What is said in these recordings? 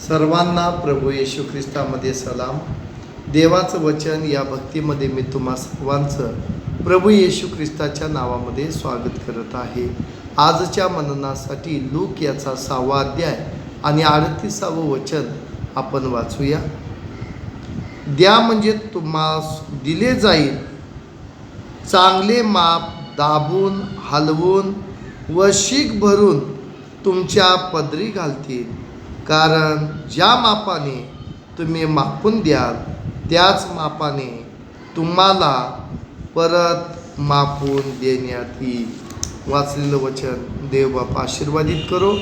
सर्वांना प्रभू येशू ख्रिस्तामध्ये सलाम. देवाचं वचन या भक्तीमध्ये मी तुम्हा सर्वांचं प्रभू येशू ख्रिस्ताच्या नावामध्ये स्वागत करत आहे. आजच्या मननासाठी लूक याचा सहावा अध्याय आणि अडतीसावं वचन आपण वाचूया. द्या म्हणजे तुम्हास दिले जाईल. चांगले माप दाबून हलवून व शीख भरून तुमच्या पदरी घालतील. कारण ज्या मापाने तुम्ही मापून द्याल त्याच मापाने तुम्हाला परत मापून देण्यात येईल. वाचलेलं वचन देव बापा आशीर्वादित करो.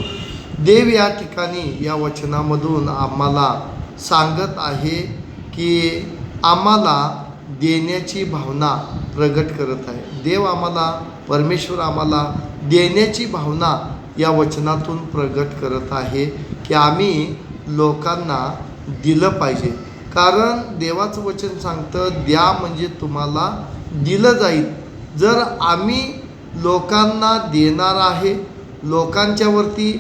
देव या ठिकाणी या वचनामधून आम्हाला सांगत आहे की आम्हाला देण्याची भावना प्रगट करत आहे. देव आम्हाला परमेश्वर आम्हाला देण्याची भावना या वचनातून प्रगट करत आहे की आम्ही लोकांना दिलं पाहिजे. कारण देवाचं वचन सांगतं द्या म्हणजे तुम्हाला दिलं जाईल. जर आम्ही लोकांना देणार आहे लोकांच्यावरती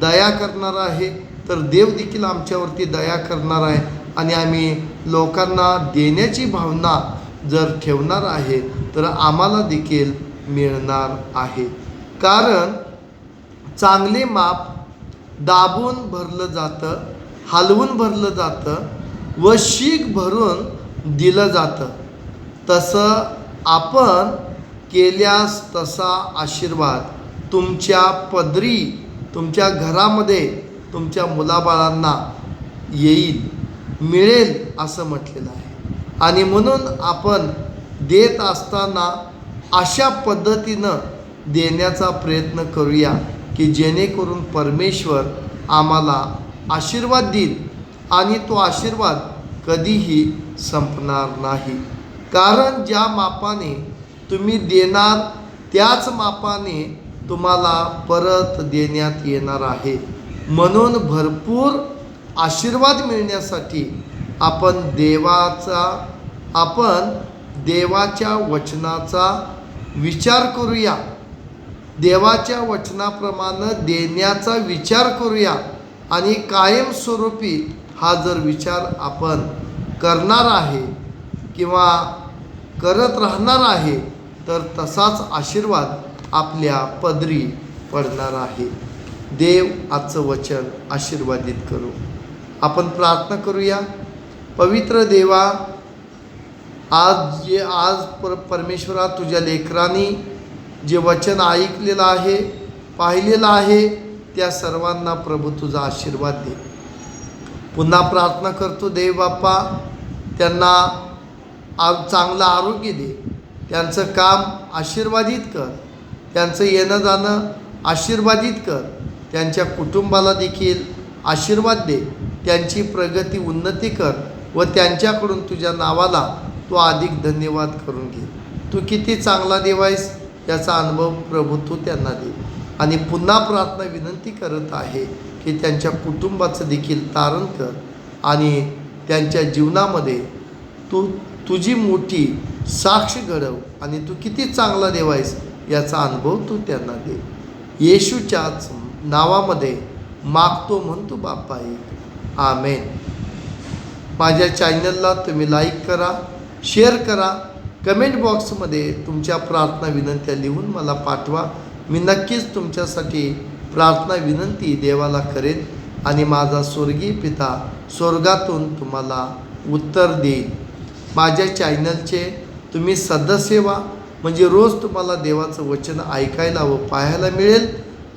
दया करणार आहे तर देव देखील आमच्यावरती दया करणार आहे आणि आम्ही लोकांना देण्याची भावना जर ठेवणार आहे तर आम्हाला देखील मिळणार आहे. कारण चांगले माप दाबून भरलं जातं हलवून भरलं जातं व शीख भरून दिलं जातं. तसं आपण केल्यास तसा आशीर्वाद तुमच्या पदरी तुमच्या घरामध्ये तुमच्या मुलाबाळांना येईल मिळेल असं म्हटलेलं आहे. आणि म्हणून आपण देत असताना अशा पद्धतीनं देण्याचा प्रयत्न करूया. की जेणेकरून परमेश्वर आम्हाला आशीर्वाद देईल आणि तो आशीर्वाद कधीही संपणार नाही. कारण ज्या मापाने तुम्ही देणार त्याच मापाने तुम्हाला परत देण्यात येणार आहे. म्हणून भरपूर आशीर्वाद मिळण्यासाठी आपण देवाचा आपण देवाच्या वचनाचा विचार करूया. देवाच्या वचनाप्रमाणे देण्याचा विचार करूया आणि कायमस्वरूपी हा जर विचार आपण करणार आहे किंवा करत राहणार आहे तर तसाच आशीर्वाद आपल्या पदरी पडणार आहे. देव आजचं वचन आशीर्वादित करू. आपण प्रार्थना करूया. पवित्र देवा आज जे आज पर परमेश्वरा तुझ्या लेकरांनी जे वचन ऐकलेलं आहे पाहिलेलं आहे त्या सर्वांना प्रभू तुझा आशीर्वाद दे. पुन्हा प्रार्थना करतो देव बाप्पा त्यांना आ चांगलं आरोग्य दे. त्यांचं काम आशीर्वादित कर. त्यांचं येणं जाणं आशीर्वादित कर. त्यांच्या कुटुंबाला देखील आशीर्वाद दे. त्यांची प्रगती उन्नती कर व त्यांच्याकडून तुझ्या नावाला तू अधिक धन्यवाद करून घे. तू किती चांगला देव आहेस. याचा अनुभव प्रभू तू त्यांना दे. आणि पुन्हा प्रार्थना विनंती करत आहे की त्यांच्या कुटुंबाचं देखील तारण कर आणि त्यांच्या जीवनामध्ये तू तुझी मोठी साक्ष घडव आणि तू किती चांगला देव आहेस याचा अनुभव तू त्यांना दे. येशूच्याच नावामध्ये मागतो म्हणतो बाप्पा एक. आमेन. माझ्या चॅनलला तुम्ही लाईक करा शेअर करा कमेंट बॉक्समध्ये तुमच्या प्रार्थना विनंत्या लिहून मला पाठवा. मी नक्कीच तुमच्यासाठी प्रार्थना विनंती देवाला करेन आणि माझा स्वर्गीय पिता स्वर्गातून तुम्हाला उत्तर देईल. माझ्या चॅनलचे तुम्ही सदस्य व्हा. म्हणजे रोज तुम्हाला देवाचं वचन ऐकायला व पाहायला मिळेल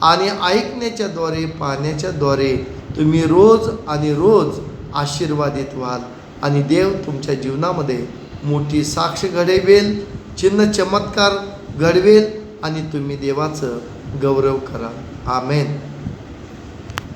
आणि ऐकण्याच्याद्वारे पाहण्याच्याद्वारे तुम्ही रोज आणि रोज आशीर्वादित व्हाल आणि देव तुमच्या जीवनामध्ये मोठी साक्ष घडवेल चिन्ह चमत्कार घडवेल आणि तुम्ही देवाचं गौरव करा. आमेन.